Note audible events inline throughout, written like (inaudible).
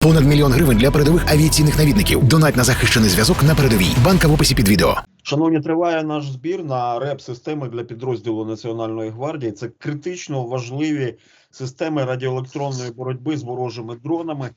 Понад мільйон гривень для передових авіаційних навідників. Донать на захищений зв'язок на передовій. Банка в описі під відео. Шановні, триває наш збір на реп-системи для підрозділу Національної гвардії. Це критично важливі системи радіоелектронної боротьби з ворожими дронами.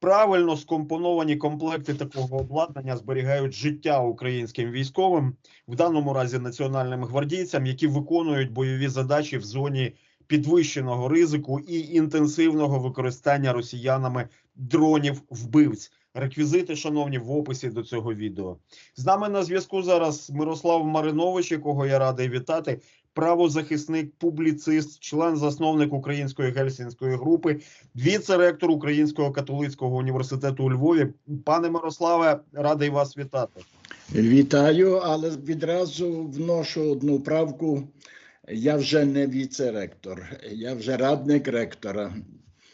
Правильно скомпоновані комплекти такого обладнання зберігають життя українським військовим, в даному разі національним гвардійцям, які виконують бойові задачі в зоні підвищеного ризику і інтенсивного використання росіянами дронів вбивць. Реквізити, шановні, в описі до цього відео. З нами на зв'язку зараз Мирослав Маринович, якого я радий вітати. Правозахисник, публіцист, член засновник Української гельсінської групи, віце-ректор Українського католицького університету у Львові. Пане Мирославе, радий вас вітати. Вітаю, але відразу вношу одну правку. Я вже не віце-ректор, я вже радник ректора.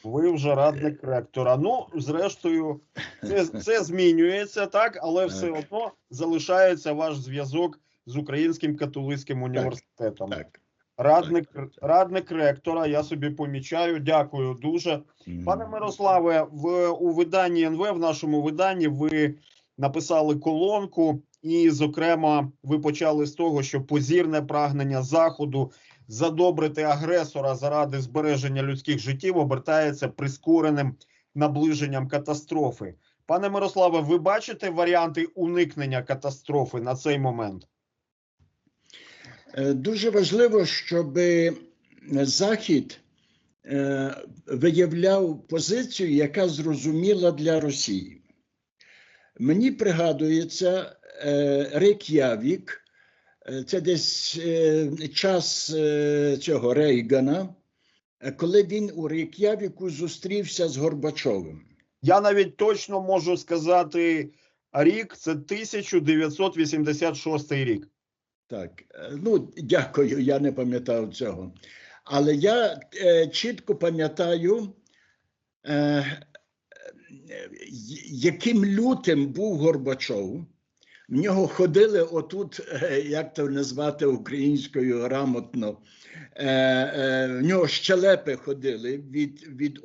Ви вже радник ректора. Ну, зрештою, це, це змінюється так, але все одно залишається ваш зв'язок з Українським католицьким університетом. Так. Радник, радник ректора, я собі помічаю. Дякую дуже. Пане Мирославе, в у виданні НВ, в нашому виданні, ви написали колонку, і, зокрема, ви почали з того, що позірне прагнення заходу задобрити агресора заради збереження людських життів обертається прискореним наближенням катастрофи. Пане Мирославе, ви бачите варіанти уникнення катастрофи на цей момент? Е, Дуже важливо, щоб Захід е, виявляв позицію, яка зрозуміла для Росії. Мені пригадується е, Рейк'явік, е, це десь е, час е, цього Рейгана, е, коли він у Рейк'явіку зустрівся з Горбачовим. Я навіть точно можу сказати рік, це 1986 рік. Так, е, ну дякую, я не пам'ятав цього. Але я е, чітко пам'ятаю, е, е, яким лютим був Горбачов. В нього ходили отут, е, як це назвати українською грамотно, е, е, в нього щелепи ходили від, від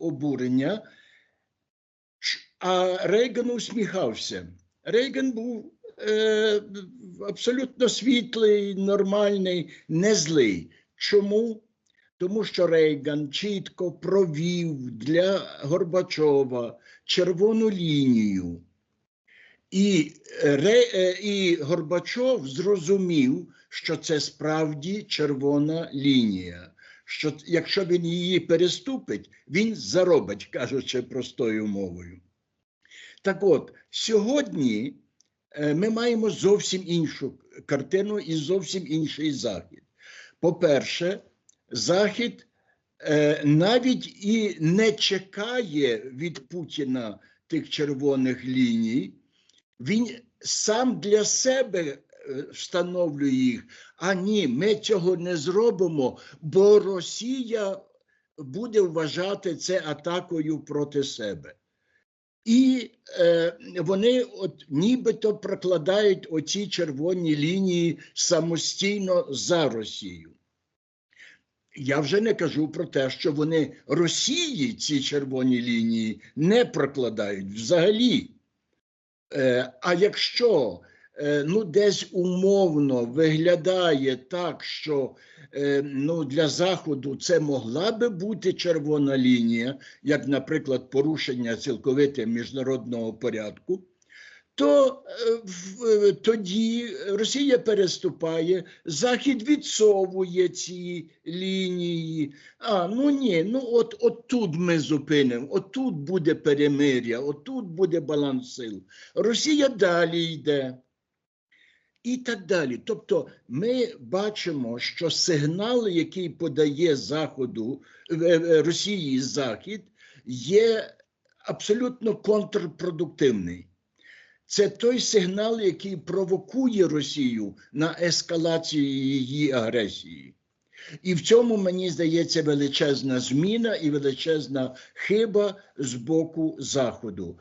обурення, а Рейган усміхався. Рейган був е, абсолютно світлий, нормальний, не злий. Чому? Тому що Рейган чітко провів для Горбачова червону лінію. І, Ре, е, і Горбачов зрозумів, що це справді червона лінія. Що якщо він її переступить, він заробить, кажучи простою мовою. Так от, сьогодні е, ми маємо зовсім іншу картину і зовсім інший захід. По-перше, Захід е, навіть і не чекає від Путіна тих червоних ліній, він сам для себе е, встановлює їх. А ні, ми цього не зробимо, бо Росія буде вважати це атакою проти себе. І е, вони от нібито прокладають оці червоні лінії самостійно за Росію. Я вже не кажу про те, що вони Росії ці червоні лінії не прокладають взагалі. Е, а якщо е, ну, десь умовно виглядає так, що е, ну, для Заходу це могла би бути червона лінія, як, наприклад, порушення цілковите міжнародного порядку, то е, е, тоді Росія переступає, Захід відсовує ці лінії. А ну ні, ну от, от тут ми зупинимо, от тут буде перемир'я, от тут буде баланс сил. Росія далі йде. І так далі. Тобто ми бачимо, що сигнал, який подає Заходу е, Росії Захід, є абсолютно контрпродуктивний. Це той сигнал, який провокує Росію на ескалацію її агресії. І в цьому, мені здається, величезна зміна і величезна хиба з боку Заходу.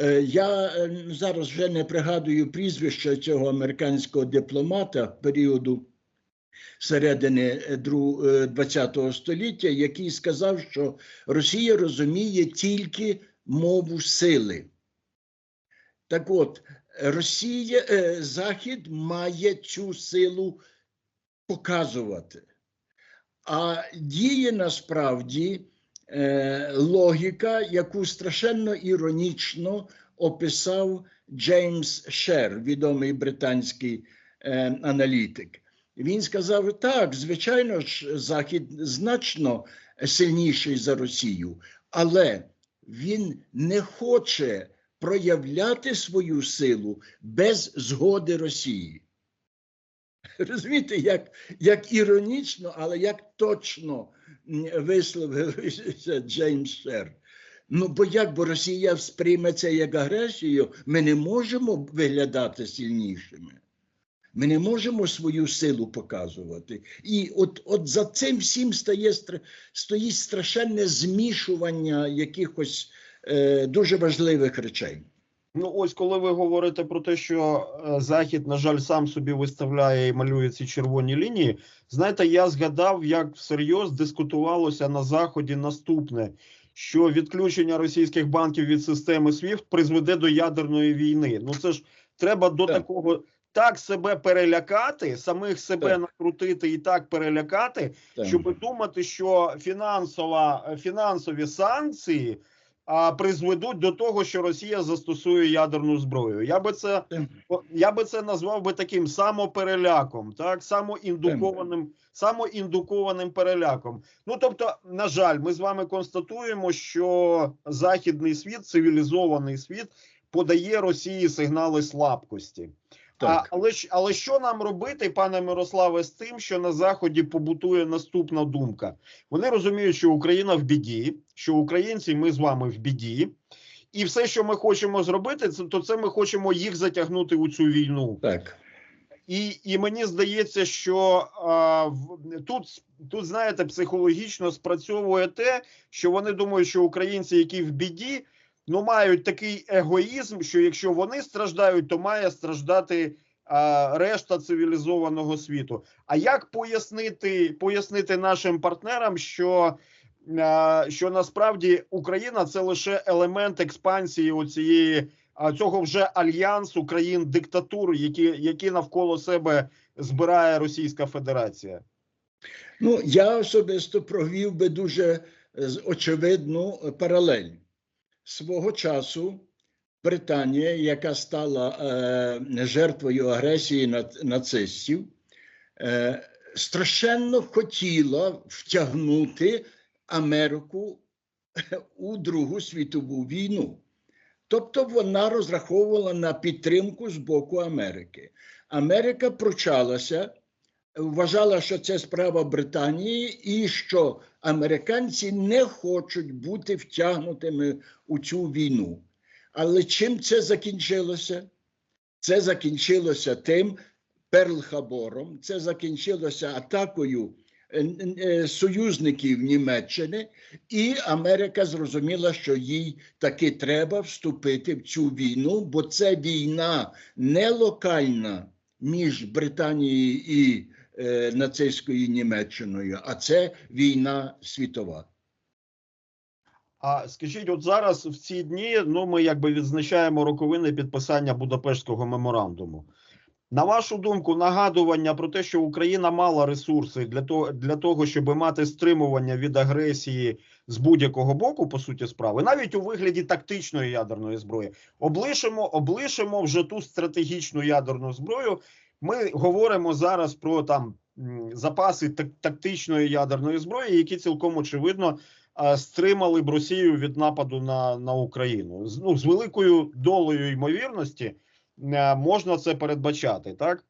Е, Я е, зараз вже не пригадую прізвища цього американського дипломата періоду середини ХХ століття, який сказав, що Росія розуміє тільки мову сили. Так от, Росія, е, Захід має цю силу показувати. А діє насправді е, логіка, яку страшенно іронічно описав Джеймс Шер, відомий британський е, аналітик. Він сказав: так, звичайно ж, Захід значно сильніший за Росію, але він не хоче проявляти свою силу без згоди Росії. (laughs) Розумієте, як, як іронічно, але як точно висловився Джеймс Шер. Ну, бо як бо Росія сприйме це як агресію, ми не можемо виглядати сильнішими. Ми не можемо свою силу показувати. І от, от за цим всім стає, стоїть страшенне змішування якихось е, дуже важливих речей. Ну, ось коли ви говорите про те, що е, Захід, на жаль, сам собі виставляє і малює ці червоні лінії. Знаєте, я згадав, як всерйоз дискутувалося на Заході наступне: що відключення російських банків від системи SWIFT призведе до ядерної війни. Ну це ж треба до Так. такого так себе перелякати, самих себе Так. накрутити і так перелякати, Так. щоб думати, що фінансова, фінансові санкції а, призведуть до того, що Росія застосує ядерну зброю. Я би це я би це назвав би таким самопереляком, так самоіндукованим, самоіндукованим переляком. Ну тобто, на жаль, ми з вами констатуємо, що західний світ, цивілізований світ, подає Росії сигнали слабкості. А, але але що нам робити, пане Мирославе, з тим, що на заході побутує наступна думка? Вони розуміють, що Україна в біді, що українці, ми з вами в біді, і все, що ми хочемо зробити, це то це ми хочемо їх затягнути у цю війну. Так. І, і мені здається, що а, в, тут, тут, знаєте, психологічно спрацьовує те, що вони думають, що українці, які в біді, ну мають такий егоїзм, що якщо вони страждають, то має страждати а, решта цивілізованого світу. А як пояснити, пояснити нашим партнерам, що, що насправді Україна це лише елемент експансії оцієї а, цього вже альянсу країн диктатур, які, які навколо себе збирає Російська Федерація? Ну, я особисто провів би дуже е, очевидну е, паралель. Свого часу Британія, яка стала е, жертвою агресії над, нацистів, е, страшенно хотіла втягнути Америку у Другу світову війну. Тобто вона розраховувала на підтримку з боку Америки. Америка пручалася, вважала, що це справа Британії, і що американці не хочуть бути втягнутими у цю війну. Але чим це закінчилося? Це закінчилося тим Перл-Хабором, це закінчилося атакою союзників Німеччини, і Америка зрозуміла, що їй таки треба вступити в цю війну, бо це війна не локальна між Британією і е, нацистською Німеччиною, а це війна світова. А скажіть, от зараз в ці дні ну ми якби відзначаємо роковини підписання Будапештського меморандуму. На вашу думку, нагадування про те, що Україна мала ресурси для того, для того, щоб мати стримування від агресії з будь-якого боку, по суті справи, навіть у вигляді тактичної ядерної зброї, облишимо, облишимо вже ту стратегічну ядерну зброю. Ми говоримо зараз про там запаси тактичної ядерної зброї, які цілком очевидно стримали б Росію від нападу на, на Україну. Ну, з великою долею ймовірності можна це передбачати, так?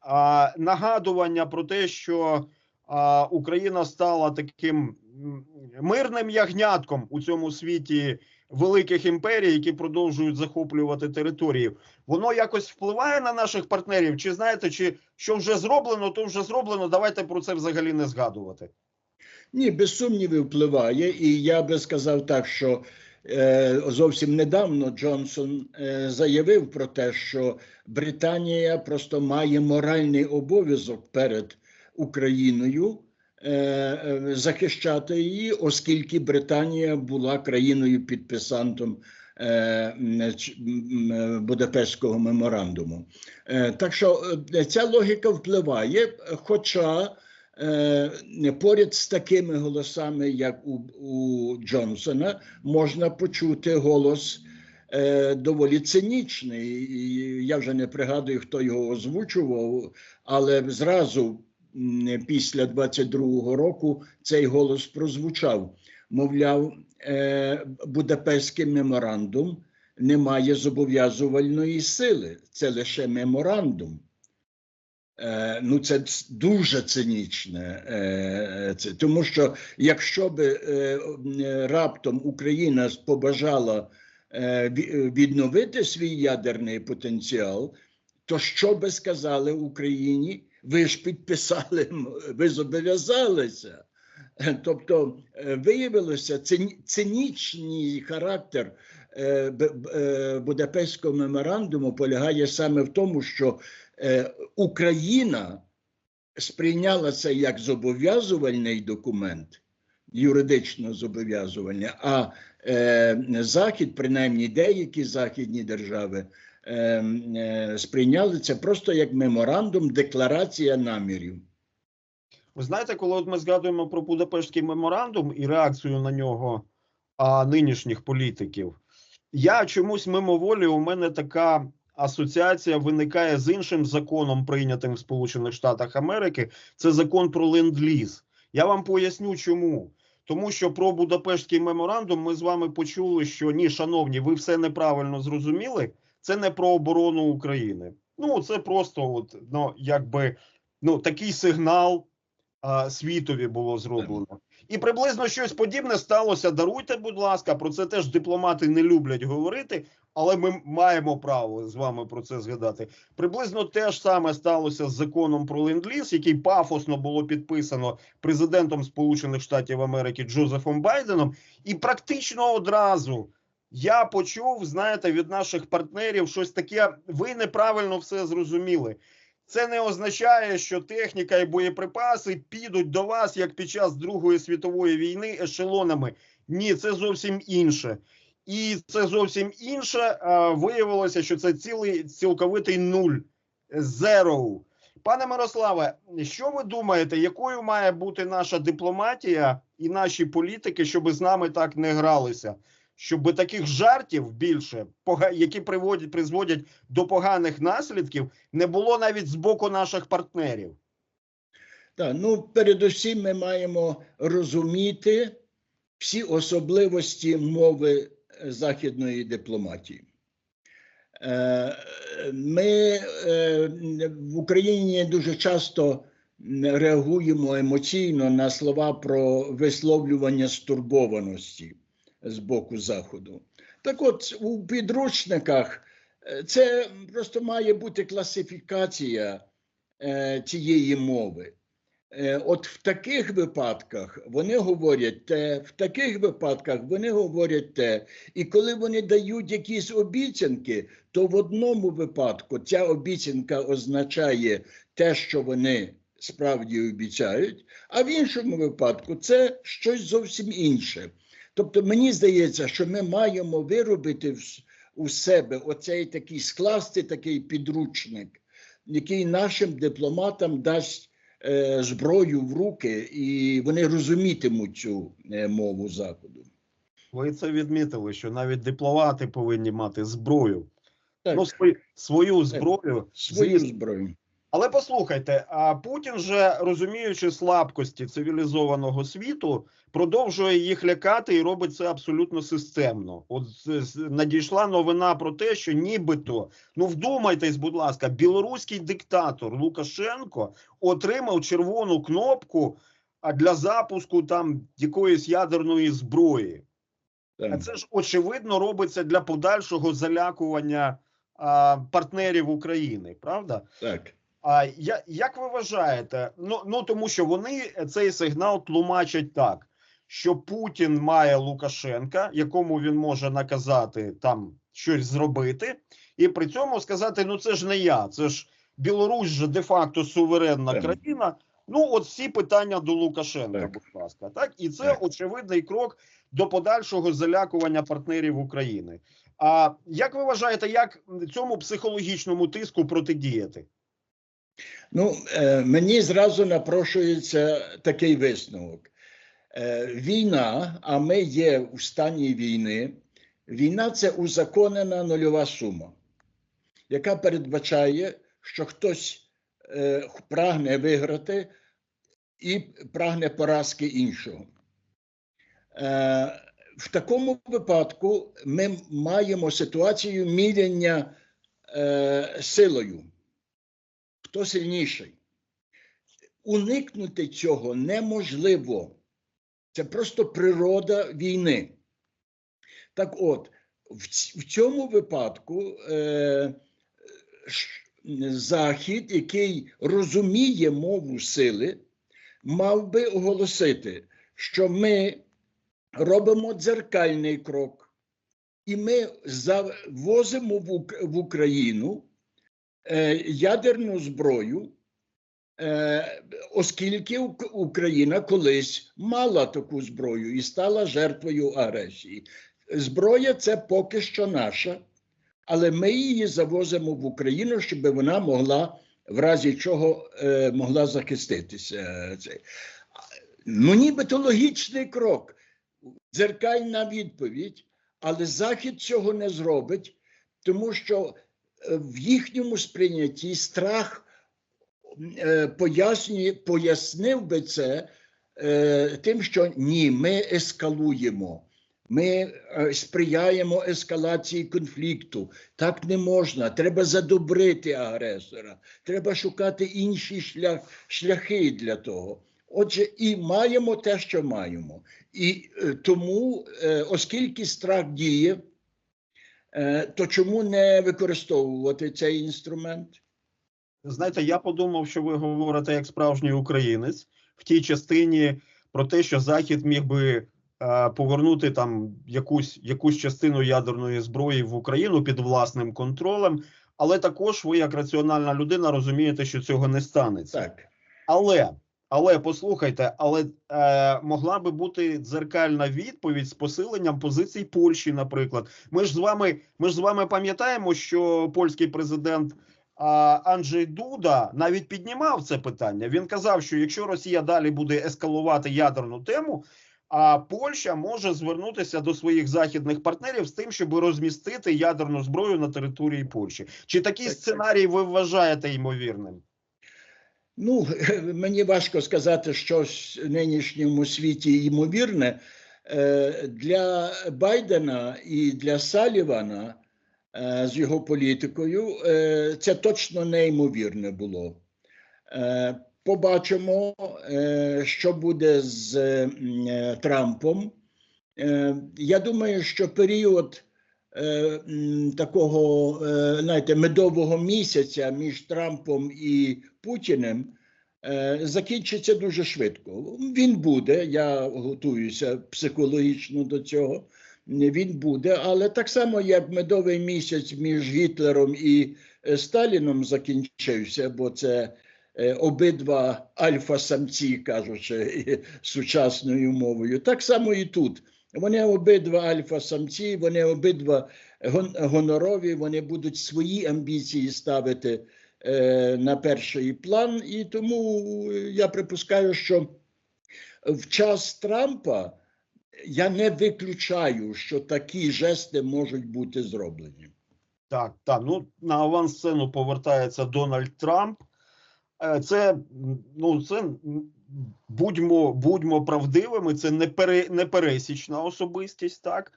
А, нагадування про те, що а, Україна стала таким мирним ягнятком у цьому світі великих імперій, які продовжують захоплювати території, воно якось впливає на наших партнерів? Чи знаєте, чи що вже зроблено, то вже зроблено. Давайте про це взагалі не згадувати. Ні, без сумнівів впливає, і я би сказав так, що е, зовсім недавно Джонсон е, заявив про те, що Британія просто має моральний обов'язок перед Україною е, е, захищати її, оскільки Британія була країною підписантом е, е, Будапештського меморандуму. Е, Так що е, ця логіка впливає, хоча е, поряд з такими голосами, як у, у Джонсона, можна почути голос е, доволі цинічний. І я вже не пригадую, хто його озвучував, але зразу після 22-го року цей голос прозвучав. Мовляв, е, Будапештський меморандум не має зобов'язувальної сили, це лише меморандум. Е, ну, це дуже цинічне. Е, це, тому що якщо би е, е, раптом Україна побажала е, відновити свій ядерний потенціал, то що би сказали Україні? Ви ж підписали, ви зобов'язалися. Е, Тобто е, виявилося цині- цинічний характер е, е, Будапештського меморандуму полягає саме в тому, що е, Україна сприйняла це як зобов'язувальний документ, юридично зобов'язувальний, а е, Захід, принаймні деякі західні держави, е, е, сприйняли це просто як меморандум, декларація намірів. Ви знаєте, коли от ми згадуємо про Будапештський меморандум і реакцію на нього а, нинішніх політиків, я чомусь мимоволі у мене така асоціація виникає з іншим законом, прийнятим в Сполучених Штатах Америки. Це закон про ленд-ліз. Я вам поясню, чому. Тому що про Будапештський меморандум ми з вами почули, що ні, шановні, ви все неправильно зрозуміли. Це не про оборону України. Ну це просто, от ну якби ну такий сигнал а, світові було зроблено. І приблизно щось подібне сталося. Даруйте, будь ласка, про це теж дипломати не люблять говорити, але ми маємо право з вами про це згадати. Приблизно те ж саме сталося з законом про ленд-ліз, який пафосно було підписано президентом Сполучених Штатів Америки Джозефом Байденом, і практично одразу. Я почув, знаєте, від наших партнерів щось таке. Ви неправильно все зрозуміли. Це не означає, що техніка і боєприпаси підуть до вас як під час Другої світової війни ешелонами. Ні, це зовсім інше. І це зовсім інше. а, Виявилося, що це цілий цілковитий нуль. Zero. Пане Мирославе, що ви думаєте, якою має бути наша дипломатія і наші політики, щоб з нами так не гралися? Щоб таких жартів більше, які приводять призводять до поганих наслідків, не було навіть з боку наших партнерів. Так, ну передусім ми маємо розуміти всі особливості мови е, західної дипломатії. Е, Ми е, в Україні дуже часто реагуємо емоційно на слова про висловлювання стурбованості з боку Заходу. Так от, у підручниках е, це просто має бути класифікація е, цієї мови. Е, От в таких випадках вони говорять те, в таких випадках вони говорять те. І коли вони дають якісь обіцянки, то в одному випадку ця обіцянка означає те, що вони справді обіцяють, а в іншому випадку це щось зовсім інше. Тобто, мені здається, що ми маємо виробити у себе оцей такий скласти такий підручник, який нашим дипломатам дасть е, зброю в руки, і вони розумітимуть цю е, мову заходу. Ви це відмітили, що навіть дипломати повинні мати зброю. Так, Ну, свою, свою зброю. свою зброю. Але послухайте, а Путін же, розуміючи слабкості цивілізованого світу, продовжує їх лякати і робить це абсолютно системно. От надійшла новина про те, що нібито, ну вдумайтесь, будь ласка, білоруський диктатор Лукашенко отримав червону кнопку для запуску там якоїсь ядерної зброї. А це ж очевидно робиться для подальшого залякування а, партнерів України, правда? так. А я, як ви вважаєте? Ну, ну тому що вони цей сигнал тлумачать так, що Путін має Лукашенка, якому він може наказати там щось зробити, і при цьому сказати: ну це ж не я, це ж Білорусь же де-факто суверенна Так. країна. Ну, от всі питання до Лукашенка, Так. будь ласка. Так, і це Так. очевидний крок до подальшого залякування партнерів України. А як ви вважаєте, як цьому психологічному тиску протидіяти? Ну, е, мені зразу напрошується такий висновок. Е, Війна, а ми є у стані війни. Війна це узаконена нульова сума, яка передбачає, що хтось е, прагне виграти і прагне поразки іншого. В такому випадку ми маємо ситуацію міряння силою хто сильніший. Уникнути цього неможливо. Це просто природа війни. Так от, в, цьому випадку е, Захід, який розуміє мову сили, мав би оголосити, що ми робимо дзеркальний крок, і ми завозимо в, Україну е, ядерну зброю, е, оскільки Україна колись мала таку зброю і стала жертвою агресії. Зброя це поки що наша, але ми її завозимо в Україну, щоб вона могла, в разі чого е, могла захиститися. Ну, нібито логічний крок, дзеркальна відповідь, але Захід цього не зробить, тому що е, в їхньому сприйнятті страх е, пояснює, пояснив би це е, тим, що ні, ми ескалуємо. Ми е, сприяємо ескалації конфлікту. Так не можна. Треба задобрити агресора. Треба шукати інші шлях, шляхи для того. Отже, і маємо те, що маємо. І е, тому, е, оскільки страх діє, е, то чому не використовувати цей інструмент? Знаєте, я подумав, що ви говорите як справжній українець в тій частині про те, що Захід міг би е, повернути там якусь, якусь частину ядерної зброї в Україну під власним контролем. Але також ви, як раціональна людина, розумієте, що цього не станеться. Так. Але, але послухайте, але е, могла би бути дзеркальна відповідь з посиленням позицій Польщі, наприклад. Ми ж з вами, ми ж з вами пам'ятаємо, що польський президент а, Анджей Дуда навіть піднімав це питання. Він казав, що якщо Росія далі буде ескалувати ядерну тему. А Польща може звернутися до своїх західних партнерів з тим, щоб розмістити ядерну зброю на території Польщі. Чи такий Так, так. сценарій ви вважаєте ймовірним? Ну, (laughs) мені важко сказати, що в нинішньому світі ймовірне. Е, Для Байдена і для Салівана е, з його політикою е, це точно неймовірне було. Побачимо, що буде з Трампом. Я думаю, що період такого, е, знаєте, медового місяця між Трампом і Путіним е, закінчиться дуже швидко. Він буде, я готуюся психологічно до цього. Він буде, але так само, як медовий місяць між Гітлером і е, Сталіном закінчився, бо це е, обидва альфа-самці, кажучи (laughs) сучасною мовою. Так само і тут. Вони обидва альфа-самці, вони обидва гонорові, вони будуть свої амбіції ставити е, на перший план. І тому я припускаю, що в час Трампа я не виключаю, що такі жести можуть бути зроблені. Так, так. Ну на авансцену повертається Дональд Трамп. Е, Це ну це будьмо, будьмо правдивими. Це не пере, непересічна особистість. Так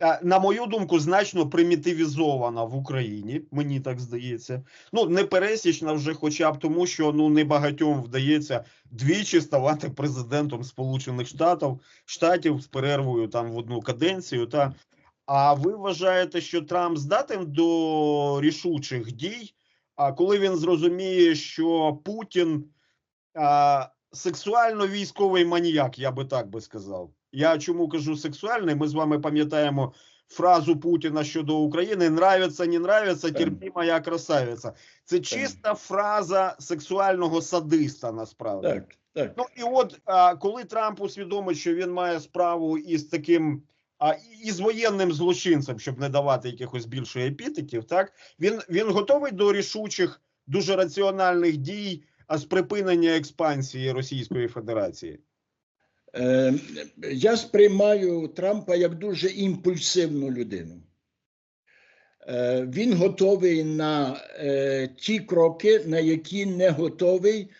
Е, на мою думку, значно примітивізована в Україні. Мені так здається. Ну непересічна вже, хоча б тому, що ну не багатьом вдається двічі ставати президентом Сполучених Штатів Штатів з перервою там в одну каденцію. Та а ви вважаєте, що Трамп здатен до рішучих дій? А коли він зрозуміє, що Путін сексуально-військовий маніяк, я би так би сказав. Я чому кажу сексуальний? Ми з вами пам'ятаємо фразу Путіна щодо України нравиться, не нравиться, терпі моя красавиця. Це чиста фраза сексуального садиста, насправді. Так, так. Ну і от а, коли Трамп усвідомить, що він має справу із таким а, і- із воєнним злочинцем, щоб не давати якихось більше епітетів, так він, він готовий до рішучих, дуже раціональних дій а з припинення експансії Російської Федерації. Е, я сприймаю Трампа як дуже імпульсивну людину. Е, він готовий на е, ті кроки, на які не готовий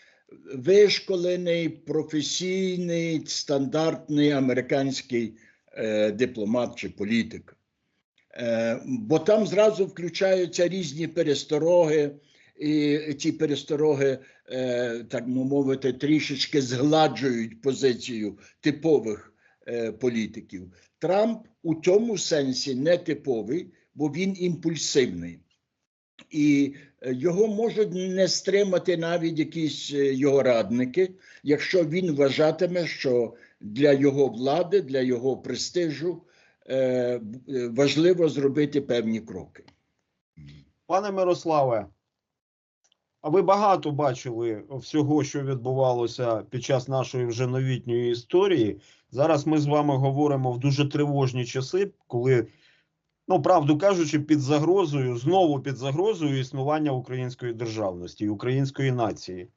вишколений, професійний, стандартний американський дипломат чи політик. Бо там зразу включаються різні перестороги, і ці перестороги, е, так мовити, трішечки згладжують позицію типових е, політиків. Трамп у цьому сенсі не типовий, бо він імпульсивний. І е, його можуть не стримати навіть якісь його радники, якщо він вважатиме, що для його влади, для його престижу важливо зробити певні кроки. Пане Мирославе, а ви багато бачили всього, що відбувалося під час нашої вже новітньої історії. Зараз ми з вами говоримо в дуже тривожні часи, коли, ну правду кажучи, під загрозою, знову під загрозою існування української державності української нації.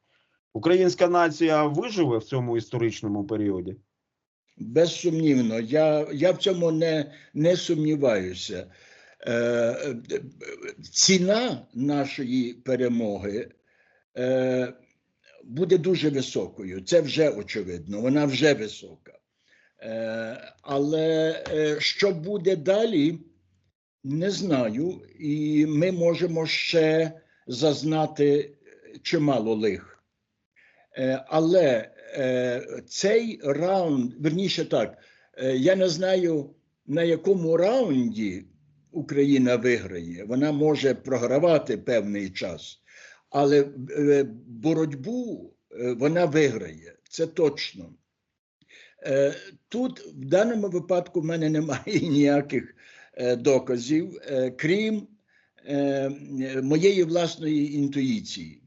Українська нація виживе в цьому історичному періоді. Безсумнівно, я, я в цьому не, не сумніваюся. Е, е, ціна нашої перемоги буде дуже високою. Це вже очевидно, вона вже висока. Е, але е, що буде далі, не знаю. І ми можемо ще зазнати чимало лих. Е, Але е, цей раунд, верніше так, е, я не знаю, на якому раунді Україна виграє. Вона може програвати певний час, але е, боротьбу е, вона виграє. Це точно. Е, Тут в даному випадку в мене немає (laughs) ніяких доказів, крім моєї власної інтуїції.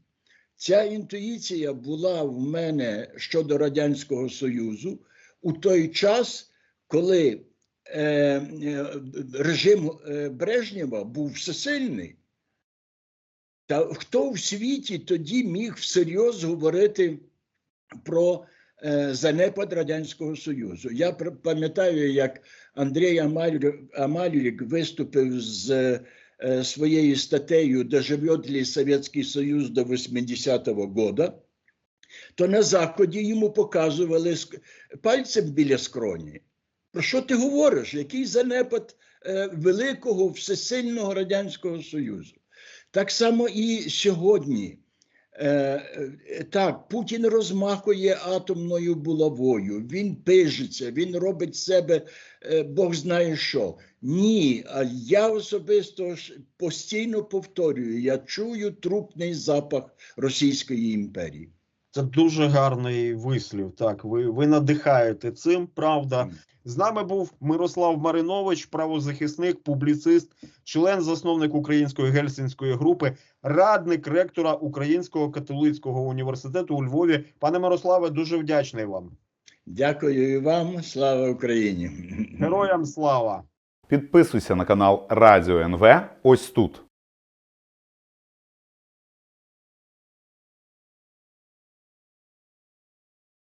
Ця інтуїція була в мене щодо Радянського Союзу у той час, коли режим Брежнєва був всесильний. Та хто в світі тоді міг всерйоз говорити про е, занепад Радянського Союзу? Я пам'ятаю, як Андрій Амалюк виступив з е, своєю статтею «Доживет ли Советский Союз до 80-го года», то на Заході йому показували пальцем біля скроні. Про що ти говориш? Який занепад е, великого всесильного Радянського Союзу? Так само і сьогодні. Е, е, так, Путін розмахує атомною булавою, він пижиться, він робить себе е, Бог знає що. Ні, а я особисто постійно повторюю: я чую трупний запах Російської імперії. Це дуже гарний вислів. Так, ви, ви надихаєте цим. Правда, з нами був Мирослав Маринович, правозахисник, публіцист, член засновник Української гельсінської групи, радник ректора Українського католицького університету у Львові. Пане Мирославе, дуже вдячний вам. Дякую і вам. Слава Україні! Героям слава! Підписуйся на канал Радіо НВ ось тут.